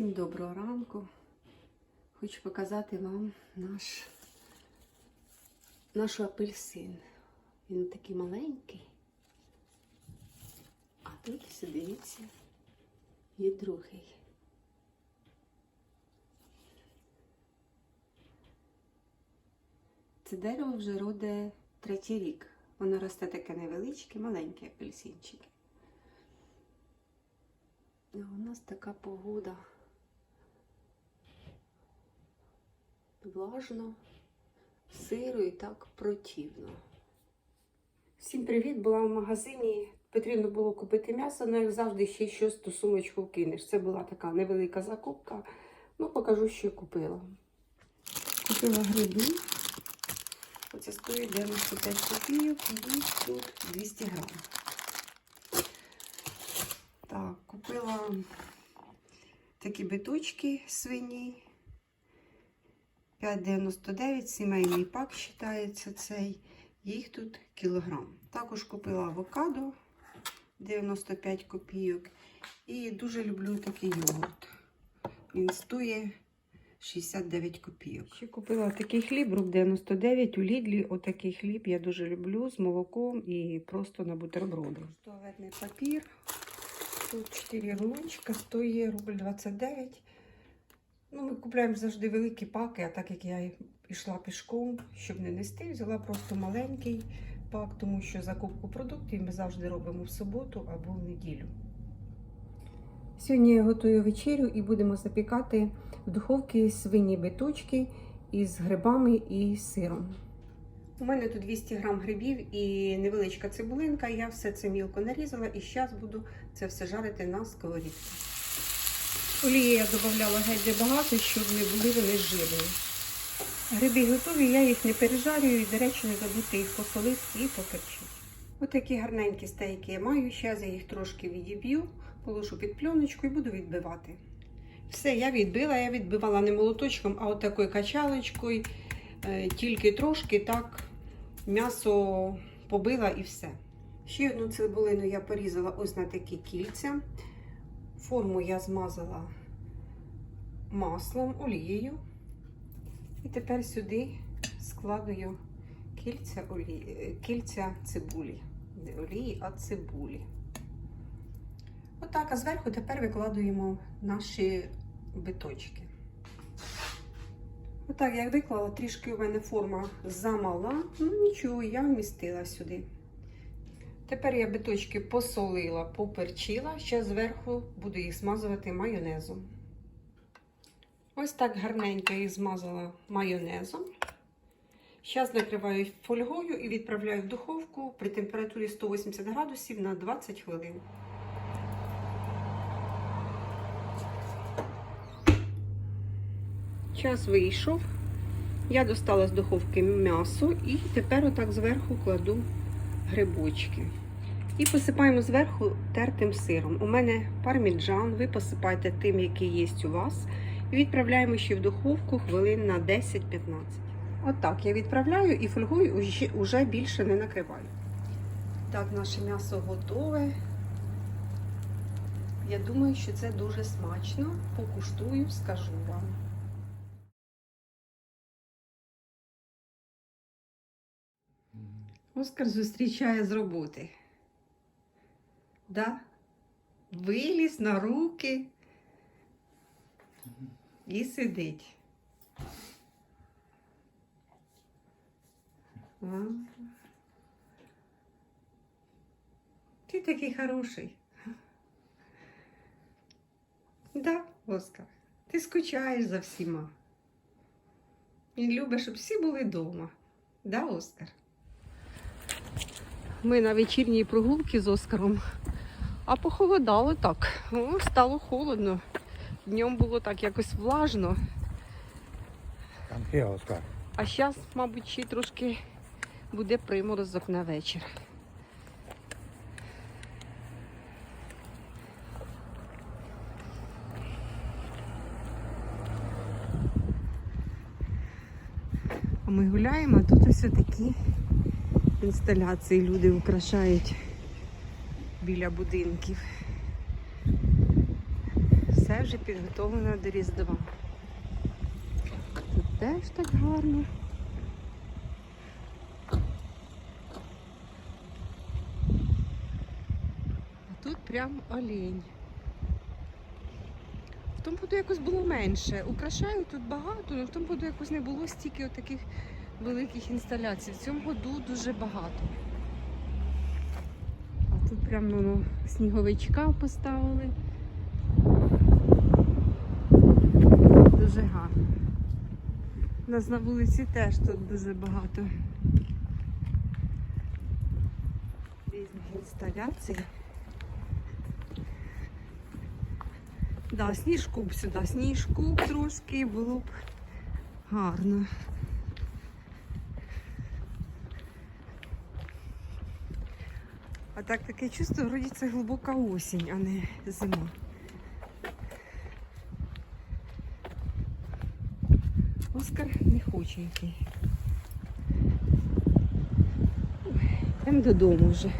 Всім доброго ранку. Хочу показати вам наш, наш апельсин. Він такий маленький. А тут, ось, дивіться, є другий. Це дерево вже роде третій рік. Воно росте таке невеличке, маленькі апельсинчики. У нас така погода. Влажно, сиро і так противно. Всім привіт! Була в магазині. Потрібно було купити м'ясо, але як завжди ще щось ту сумочку кинеш. Це була така невелика закупка. Ну, покажу, що купила. Купила гриби. Оце стоїть 95 копійок і тут 200 грамів. Так, купила такі биточки свині. 5,99 сімейний пак вважається цей. Їх тут кілограм. Також купила авокадо 95 копійок. І дуже люблю такий йогурт. Він стоїть 69 копійок. Ще купила такий хліб, рук 99 у Лідлі. Отакий хліб я дуже люблю з молоком і просто на бутерброди. Туалетний папір. Тут 4 рулончика, стоїть рубль 29. Ну, ми купуємо завжди великі паки, а так як я пішла пішком, щоб не нести, взяла просто маленький пак, тому що закупку продуктів ми завжди робимо в суботу або в неділю. Сьогодні я готую вечерю і будемо запікати в духовці свині биточки із грибами і сиром. У мене тут 200 грам грибів і невеличка цибулинка. Я все це мілко нарізала і зараз буду це все жарити на сковорідці. Олії я додавала геть небагато, щоб не були вони жирні. Гриби готові, я їх не пережарюю і, до речі, не забудьте їх посолити і поперчити. Отакі гарненькі стейки я маю. Зараз я їх трошки відіб'ю, положу під пленочку і буду відбивати. Все, я відбила, я відбивала не молоточком, а от такою качалочкою. Е, Тільки трошки так м'ясо побила і все. Ще одну цибулину я порізала ось на такі кільця. Форму я змазала маслом, олією. І тепер сюди складую кільця, олі... кільця цибулі. Не олії, а цибулі. Отак, а зверху тепер викладуємо наші биточки. Отак, як виклала, трішки у мене форма замала, ну нічого, я вмістила сюди. Тепер я биточки посолила, поперчила, ще зверху буду їх змазувати майонезом. Ось так гарненько їх змазала майонезом. Зараз накриваю фольгою і відправляю в духовку при температурі 180 градусів на 20 хвилин. Час вийшов. Я достала з духовки м'ясо і тепер отак зверху кладу грибочки. І посипаємо зверху тертим сиром. У мене парміджан, ви посипайте тим, який є у вас. І відправляємо ще в духовку хвилин на 10-15. Отак я відправляю і фольгою уже більше не накриваю. Так, наше м'ясо готове. Я думаю, що це дуже смачно. Покуштую, скажу вам. Оскар зустрічає з роботи. Да? Виліз на руки і сидить. Ти такий хороший. Да, Оскар, ти скучаєш за всіма. І любиш, щоб всі були вдома. Да, Оскар? Ми на вечірній прогулці з Оскаром, а похолодало так. О, стало холодно. Днем було так якось влажно, Там є Оскар. а зараз, мабуть, ще трошки буде приморозок на вечір. А ми гуляємо, а тут ось такі інсталяції люди украшають біля будинків. Все вже підготовлена до Різдва. Тут теж так гарно. А тут прям олень. В тому году якось було менше. Украшаю тут багато, але в тому году якось не було стільки таких великих інсталяцій. В цьому году дуже багато. А тут прям ну, ну, сніговичка поставили. Дуже гарно. У нас на вулиці теж тут дуже багато різних інсталяцій. Да, сніжку б сюди, сніжку трошки було б гарно. А так таке чувство, вроді це глибока осінь, а не зима. Оскар не хоче йти. Йдемо додому вже.